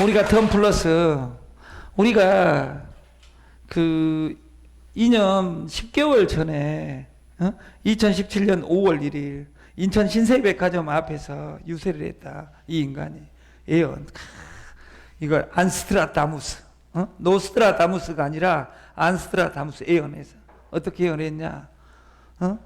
우리가 덤 플러스 우리가 그 2년 10개월 전에 어? 2017년 5월 1일 인천 신세백화점 앞에서 유세를 했다 이 인간이 예언 크, 이걸 안스트라다무스 어? 노스트라다무스가 아니라 안스트라다무스 예언해서 어떻게 예언했냐 어?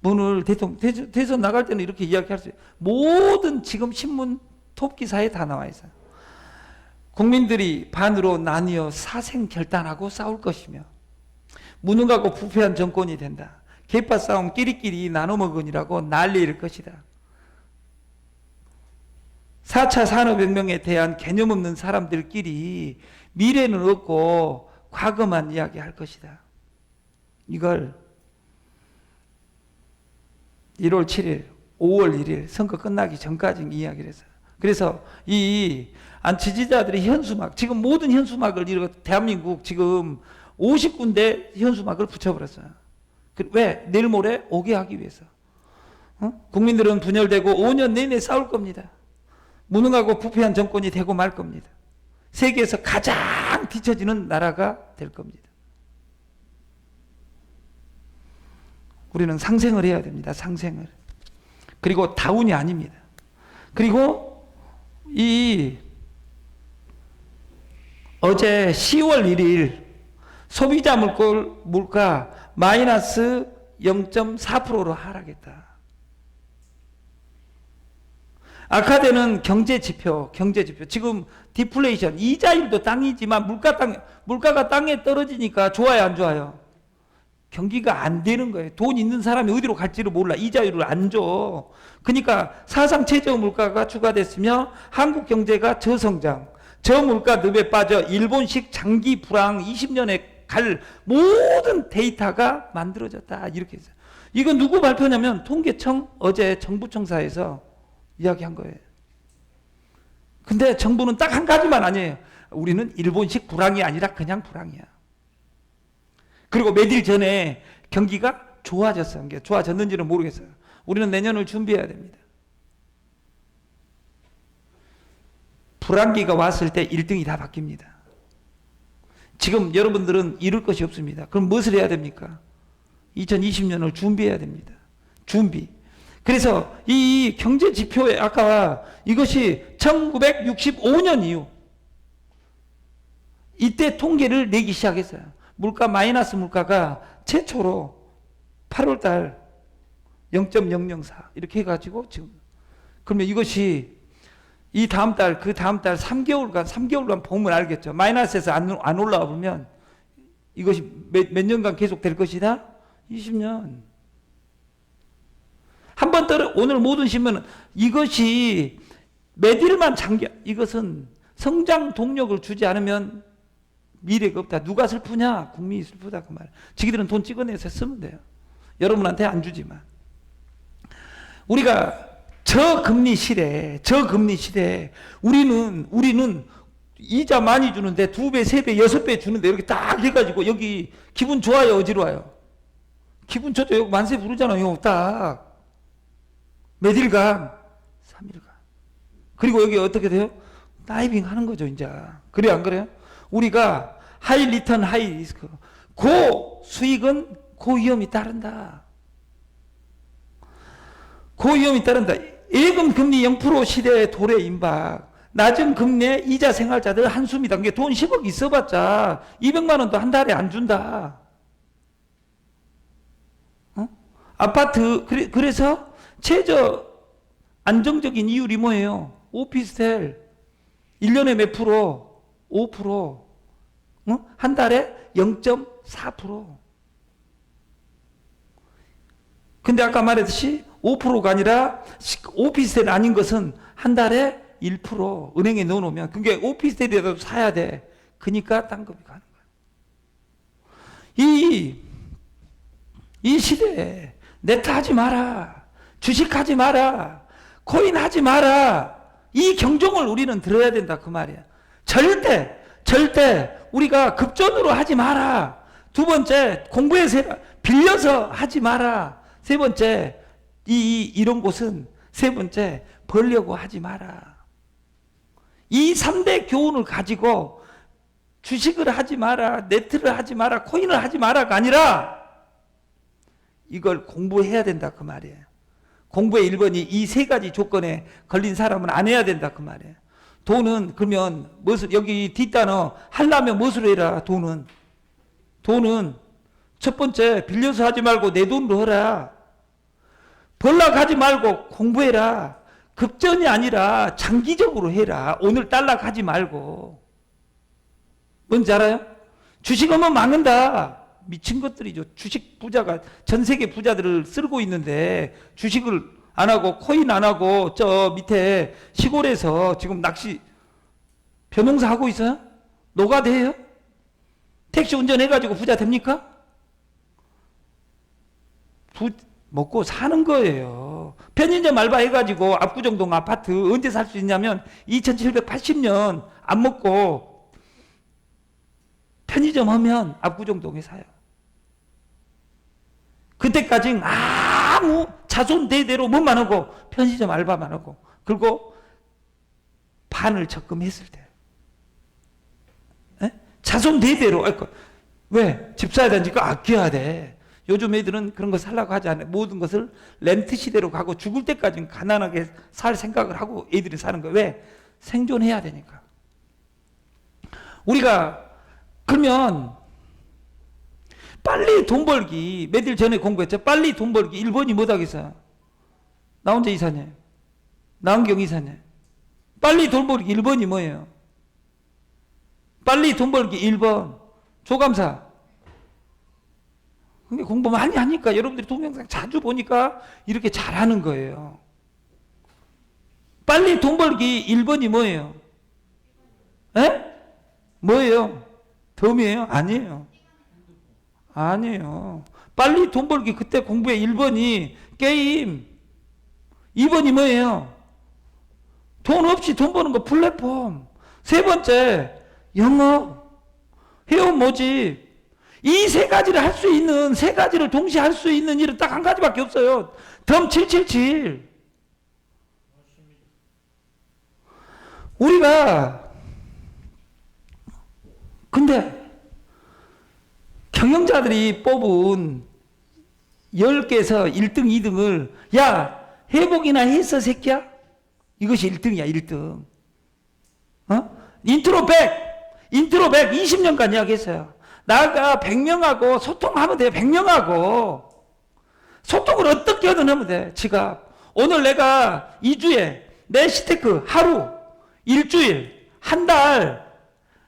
문을 대통령 대선 나갈 때는 이렇게 이야기할 수 있어요 모든 지금 신문 톱 기사에 다 나와 있어요 국민들이 반으로 나뉘어 사생 결단하고 싸울 것이며 무능하고 부패한 정권이 된다. 개파 싸움 끼리끼리 나눠 먹으니라고 난리일 것이다. 4차 산업혁명에 대한 개념 없는 사람들끼리 미래는 없고 과거만 이야기할 것이다. 이걸 1월 7일, 5월 1일 선거 끝나기 전까지 이야기를 했어요. 그래서 이 안치지자들의 현수막, 지금 모든 현수막을 이렇게 대한민국 지금 50군데 현수막을 붙여버렸어요. 그- 왜? 내일 모레 오게 하기 위해서. 어? 국민들은 분열되고 5년 내내 싸울 겁니다. 무능하고 부패한 정권이 되고 말 겁니다. 세계에서 가장 뒤처지는 나라가 될 겁니다. 우리는 상생을 해야 됩니다. 상생을. 그리고 다운이 아닙니다. 그리고 이 어제 10월 1일 소비자 물가, 물가 마이너스 0.4%로 하락했다. 악화되는 경제 지표, 경제 지표. 지금 디플레이션, 이자율도 땅이지만 물가 땅, 물가가 땅에 떨어지니까 좋아요, 안 좋아요? 경기가 안 되는 거예요. 돈 있는 사람이 어디로 갈지를 몰라. 이자율을 안 줘. 그러니까 사상 최저 물가가 추가됐으며 한국 경제가 저성장, 저물가 늪에 빠져 일본식 장기 불황 20년에 갈 모든 데이터가 만들어졌다. 이렇게 했어요. 이건 누구 발표냐면 통계청 어제 정부청사에서 이야기한 거예요. 근데 정부는 딱 한 가지만 아니에요. 우리는 일본식 불황이 아니라 그냥 불황이야. 그리고 며칠 전에 경기가 좋아졌어요. 좋아졌는지는 모르겠어요. 우리는 내년을 준비해야 됩니다. 불황기가 왔을 때 1등이 다 바뀝니다. 지금 여러분들은 이룰 것이 없습니다. 그럼 무엇을 해야 됩니까? 2020년을 준비해야 됩니다. 준비. 그래서 이 경제 지표에 아까 이것이 1965년 이후 이때 통계를 내기 시작했어요. 물가 마이너스 물가가 최초로 8월 달0.004 이렇게 해가지고 지금 그러면 이것이 이 다음 달, 그 다음 달 3개월간, 3개월간 보면 알겠죠. 마이너스에서 안, 안 올라와 보면 이것이 몇, 몇 년간 계속 될 것이다? 20년. 한 번 떨어, 오늘 모든 신문은 이것이 매일만 장기, 이것은 성장 동력을 주지 않으면 미래가 없다. 누가 슬프냐? 국민이 슬프다. 그 말. 지기들은 돈 찍어내서 쓰면 돼요. 여러분한테 안 주지만. 우리가 저금리 시대, 저금리 시대, 우리는, 우리는 이자 많이 주는데 두 배, 세 배, 여섯 배 주는데 이렇게 딱 해가지고 여기 기분 좋아요, 어지러워요? 기분 좋죠. 여기 만세 부르잖아요, 딱. 며칠간? 3일간. 그리고 여기 어떻게 돼요? 다이빙 하는 거죠, 이제. 그래, 안 그래요? 우리가 하이 리턴, 하이 리스크. 고 수익은 고 위험이 따른다. 고 위험이 따른다. 예금 금리 0% 시대의 도래 임박. 낮은 금리에 이자 생활자들 한숨이다. 그게 돈 10억 있어봤자 200만 원도 한 달에 안 준다. 어? 아파트 그래, 그래서 최저 안정적인 이율이 뭐예요? 오피스텔 1년에 몇 프로? 5%. 어? 한 달에 0.4%. 근데 아까 말했듯이 5%가 아니라 오피스텔 아닌 것은 한 달에 1% 은행에 넣어놓으면 그게 오피스텔이라도 사야 돼. 그니까 땅급이 가는 거야. 이, 이 시대에 네트 하지 마라. 주식 하지 마라. 코인 하지 마라. 이 경종을 우리는 들어야 된다. 그 말이야. 절대, 절대 우리가 급전으로 하지 마라. 두 번째, 공부해서. 빌려서 하지 마라. 세 번째, 이, 이 이런 곳은 세 번째 벌려고 하지 마라. 이 3대 교훈을 가지고 주식을 하지 마라, 네트를 하지 마라, 코인을 하지 마라가 아니라 이걸 공부해야 된다 그 말이에요. 공부의 1번이 이 세 가지 조건에 걸린 사람은 안 해야 된다 그 말이에요. 돈은 그러면 무엇을 여기 뒷단어 하려면 무엇으로 해라 돈은 돈은 첫 번째 빌려서 하지 말고 내 돈으로 해라. 벌락 하지 말고 공부해라. 급전이 아니라 장기적으로 해라. 오늘 딸락 하지 말고. 뭔지 알아요? 주식하면 망한다. 미친 것들이죠. 주식 부자가 전 세계 부자들을 쓸고 있는데 주식을 안 하고 코인 안 하고 저 밑에 시골에서 지금 낚시 벼농사 하고 있어요? 노가대예요? 택시 운전해가지고 부자 됩니까? 부, 먹고 사는 거예요. 편의점 알바 해가지고 압구정동 아파트 언제 살 수 있냐면 2780년 안 먹고 편의점 하면 압구정동에 사요. 그때까지 아무 자손 대대로 뭐만 하고 편의점 알바만 하고 그리고 반을 적금했을 때 에? 자손 대대로 왜? 집 사야 되니까 아껴야 돼. 요즘 애들은 그런 거 살라고 하지 않아요. 모든 것을 렌트 시대로 가고 죽을 때까지 가난하게 살 생각을 하고 애들이 사는 거예요. 왜? 생존해야 되니까. 우리가 그러면 빨리 돈 벌기 며칠 전에 공부했죠. 빨리 돈 벌기 1번이 뭐다겠어요? 나 혼자 이사님. 나은경 이사님. 빨리 돈 벌기 1번이 뭐예요? 빨리 돈 벌기 1번. 조감사. 근데 공부 많이 하니까 여러분들이 동영상 자주 보니까 이렇게 잘하는 거예요. 빨리 돈 벌기 1번이 뭐예요? 에? 뭐예요? 덤이에요? 아니에요. 아니에요. 빨리 돈 벌기 그때 공부의 1번이 게임. 2번이 뭐예요? 돈 없이 돈 버는 거 플랫폼. 세 번째, 영업. 회원 모집. 이 세 가지를 할 수 있는, 세 가지를 동시에 할 수 있는 일은 딱 한 가지밖에 없어요. 덤 777. 우리가, 근데, 경영자들이 뽑은 10개에서 1등, 2등을, 야, 회복이나 했어, 새끼야? 이것이 1등이야, 1등. 어? 인트로 100! 인트로 100! 20년간 이야기했어요. 나가 100명하고 소통하면 돼, 100명하고. 소통을 어떻게 하든 하면 돼, 지갑. 오늘 내가 2주에 내 시테크 하루, 일주일, 한 달,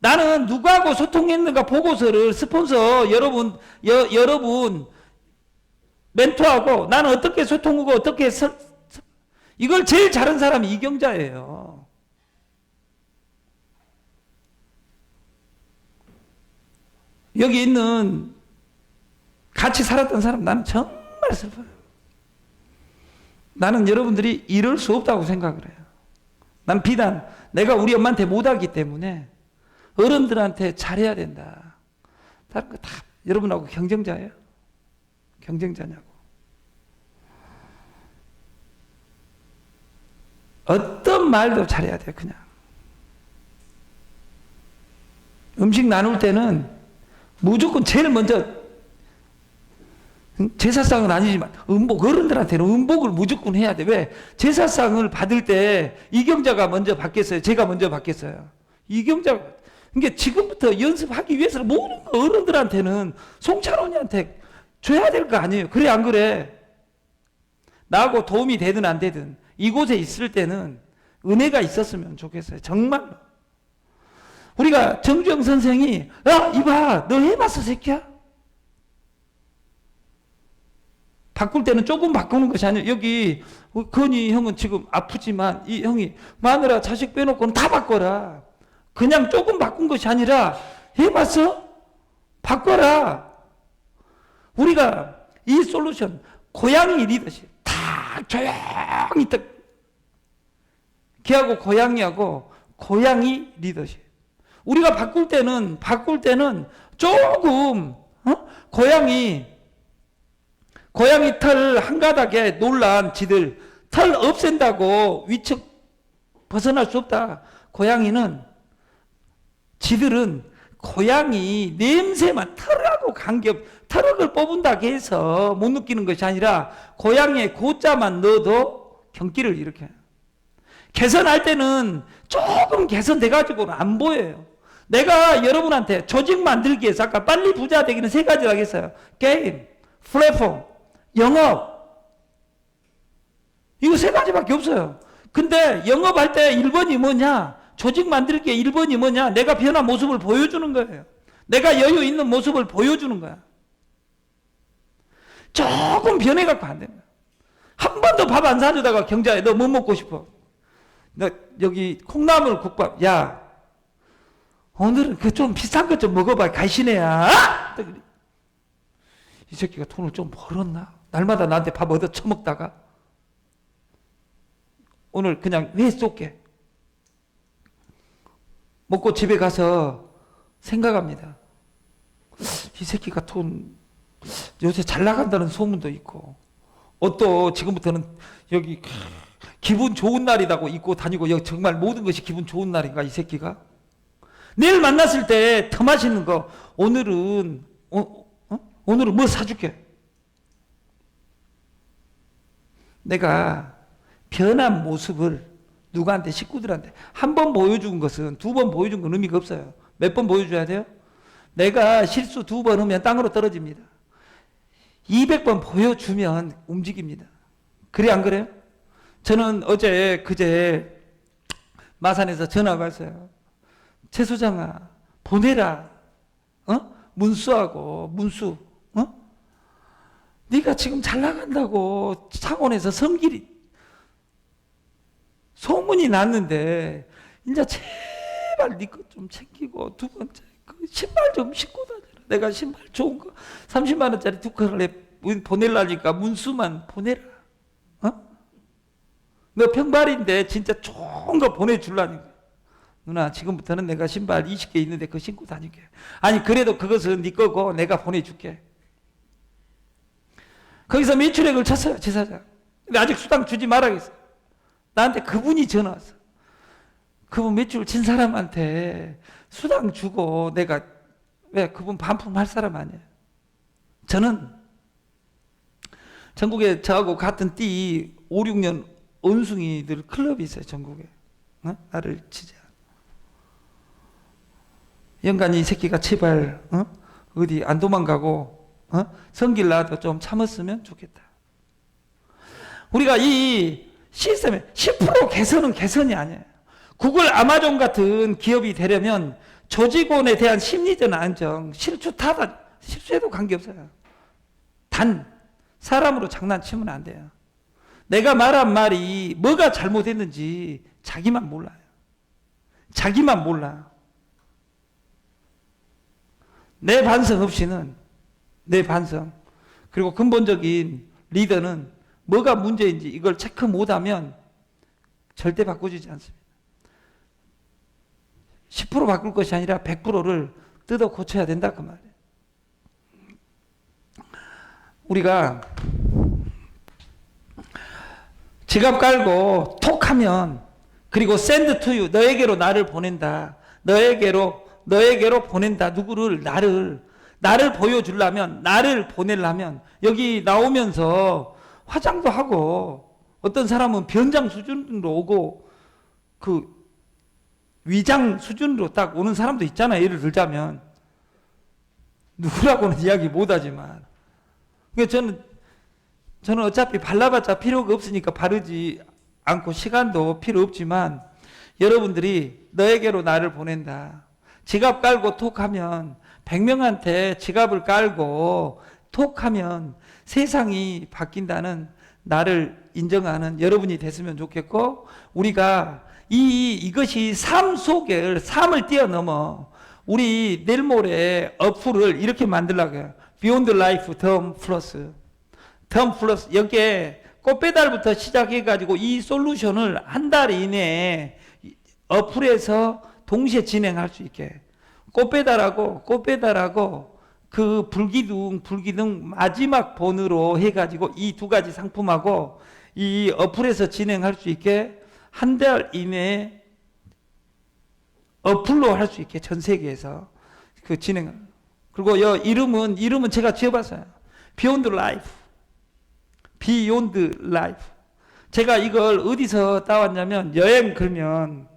나는 누구하고 소통했는가 보고서를 스폰서 여러분, 여, 여러분, 멘토하고 나는 어떻게 소통하고 어떻게 서, 서- 이걸 제일 잘한 사람이 이경자예요. 여기 있는 같이 살았던 사람 나는 정말 슬퍼요. 나는 여러분들이 이럴 수 없다고 생각을 해요. 난 비단 내가 우리 엄마한테 못하기 때문에 어른들한테 잘해야 된다. 다른 거 다 여러분하고 경쟁자예요. 경쟁자냐고. 어떤 말도 잘해야 돼요, 그냥. 음식 나눌 때는 무조건 제일 먼저 응? 제사상은 아니지만 음복 어른들한테는 음복을 무조건 해야 돼. 왜? 제사상을 받을 때 이경자가 먼저 받겠어요. 제가 먼저 받겠어요. 이경자 그러니까 지금부터 연습하기 위해서는 모든 거 어른들한테는 송찬원이한테 줘야 될 거 아니에요. 그래 안 그래? 나하고 도움이 되든 안 되든 이곳에 있을 때는 은혜가 있었으면 좋겠어요. 정말로. 우리가 정주영 선생이 야 이봐 너 해봤어 새끼야? 바꿀 때는 조금 바꾸는 것이 아니에요. 여기 건이 형은 지금 아프지만 이 형이 마누라 자식 빼놓고는 다 바꿔라. 그냥 조금 바꾼 것이 아니라 해봤어? 바꿔라. 우리가 이 솔루션 고양이 리더십 다 조용히 딱 걔하고 고양이하고 고양이 리더십 우리가 바꿀 때는 바꿀 때는 조금 어? 고양이 고양이 털 한 가닥에 놀란 지들 털 없앤다고 위축 벗어날 수 없다. 고양이는 지들은 고양이 냄새만 털하고 관계없 털을 뽑은다고 해서 못 느끼는 것이 아니라 고양이의 고자만 넣어도 경기를 일으켜요. 개선할 때는 조금 개선돼 가지고는 안 보여요. 내가 여러분한테 조직 만들기 위해서 아까 빨리 부자 되기는 세 가지라고 했어요. 게임, 플랫폼, 영업. 이거 세 가지밖에 없어요. 근데 영업할 때 1번이 뭐냐? 조직 만들기에 1번이 뭐냐? 내가 변한 모습을 보여주는 거예요. 내가 여유 있는 모습을 보여주는 거야. 조금 변해갖고 안 됩니다. 한 번도 밥 안 사주다가 경자에 너 뭐 먹고 싶어? 너 여기 콩나물 국밥. 야, 오늘은 그 좀 비싼 것 좀 먹어봐. 가시네야. 이 새끼가 돈을 좀 벌었나? 날마다 나한테 밥 얻어 처먹다가 오늘 그냥 왜 쏠게? 먹고 집에 가서 생각합니다. 이 새끼가 돈 요새 잘 나간다는 소문도 있고 옷도 지금부터는 여기 기분 좋은 날이라고 입고 다니고 여기 정말 모든 것이 기분 좋은 날인가 이 새끼가 내일 만났을 때 더 맛있는 거 오늘은 어, 어? 오늘은 뭐 사줄게 내가 변한 모습을 누구한테 식구들한테 한 번 보여준 것은 두 번 보여준 건 의미가 없어요. 몇 번 보여줘야 돼요? 내가 실수 두 번 하면 땅으로 떨어집니다. 200번 보여주면 움직입니다. 그래 안 그래요? 저는 어제 그제 마산에서 전화가 왔어요. 최 소장아 보내라. 어? 문수하고 문수. 어? 네가 지금 잘 나간다고 창원에서 성길이 소문이 났는데 이제 제발 네것좀 챙기고 두 번째 그 신발 좀 신고 다녀라. 내가 신발 좋은 거 30만 원짜리 두 컬을 보내려니까 문수만 보내라. 어? 너 평발인데 진짜 좋은 거 보내줄라니까. 누나 지금부터는 내가 신발 20개 있는데 그거 신고 다닐게. 아니 그래도 그것은 네 거고 내가 보내줄게. 거기서 매출액을 쳤어요 제사장. 근데 아직 수당 주지 말아야겠어. 나한테 그분이 전화 왔어. 그분 매출 친 사람한테 수당 주고 내가 왜 그분 반품할 사람 아니에요. 저는 전국에 저하고 같은 띠 5, 6년 원숭이들 클럽이 있어요. 전국에. 어? 나를 치자. 영간이 이 새끼가 제발 어? 어디 안 도망가고 어? 성길 나도 좀 참았으면 좋겠다. 우리가 이 시스템에 10% 개선은 개선이 아니에요. 구글, 아마존 같은 기업이 되려면 조직원에 대한 심리적 안정, 실추 타다, 실수해도 관계없어요. 단, 사람으로 장난치면 안 돼요. 내가 말한 말이 뭐가 잘못했는지 자기만 몰라요. 자기만 몰라. 내 반성 없이는, 내 반성, 그리고 근본적인 리더는 뭐가 문제인지 이걸 체크 못하면 절대 바꿔주지 않습니다. 10% 바꿀 것이 아니라 100%를 뜯어 고쳐야 된다 그 말이에요. 우리가 지갑 깔고 톡하면 그리고 send to you 너에게로 나를 보낸다. 너에게로 너에게로 보낸다. 누구를 나를 나를 보여주려면 나를 보내려면 여기 나오면서 화장도 하고 어떤 사람은 변장 수준으로 오고 그 위장 수준으로 딱 오는 사람도 있잖아요. 예를 들자면 누구라고는 이야기 못하지만 그러니까 저는 저는 어차피 발라봤자 필요가 없으니까 바르지 않고 시간도 필요 없지만 여러분들이 너에게로 나를 보낸다. 지갑 깔고 톡하면 100명한테 지갑을 깔고 톡하면 세상이 바뀐다는 나를 인정하는 여러분이 됐으면 좋겠고 우리가 이 이것이 삶 속에 삶을 뛰어넘어 우리 내일 모레 어플을 이렇게 만들라고 해요. 비욘드 라이프 덤 플러스 덤 플러스 여기에 꽃배달부터 시작해 가지고 이 솔루션을 한 달 이내에 어플에서 동시에 진행할 수 있게 꽃 배달하고 꽃 배달하고 그 불기둥 불기둥 마지막 번호로 해가지고 이 두 가지 상품하고 이 어플에서 진행할 수 있게 한 달 이내에 어플로 할 수 있게 전 세계에서 그 진행. 그리고 여 이름은 이름은 제가 지어봤어요. Beyond Life. Beyond Life. 제가 이걸 어디서 따왔냐면 여행 그러면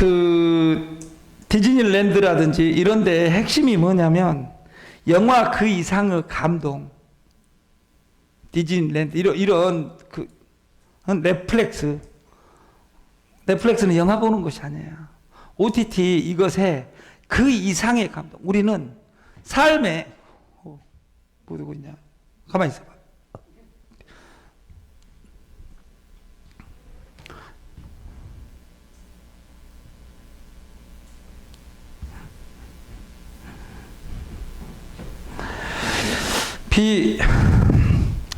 그 디즈니랜드라든지 이런 데 핵심이 뭐냐면 영화 그 이상의 감동 디즈니랜드 이런 이런 그 넷플릭스 넷플릭스는 영화 보는 것이 아니에요. OTT 이것에 그 이상의 감동. 우리는 삶에 어, 뭐 두고 있냐? 가만히 있어봐. 비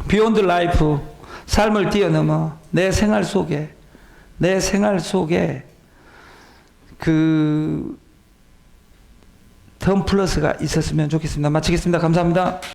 비욘드 라이프 삶을 뛰어넘어 내 생활 속에 내 생활 속에 그 덤 플러스가 있었으면 좋겠습니다. 마치겠습니다. 감사합니다.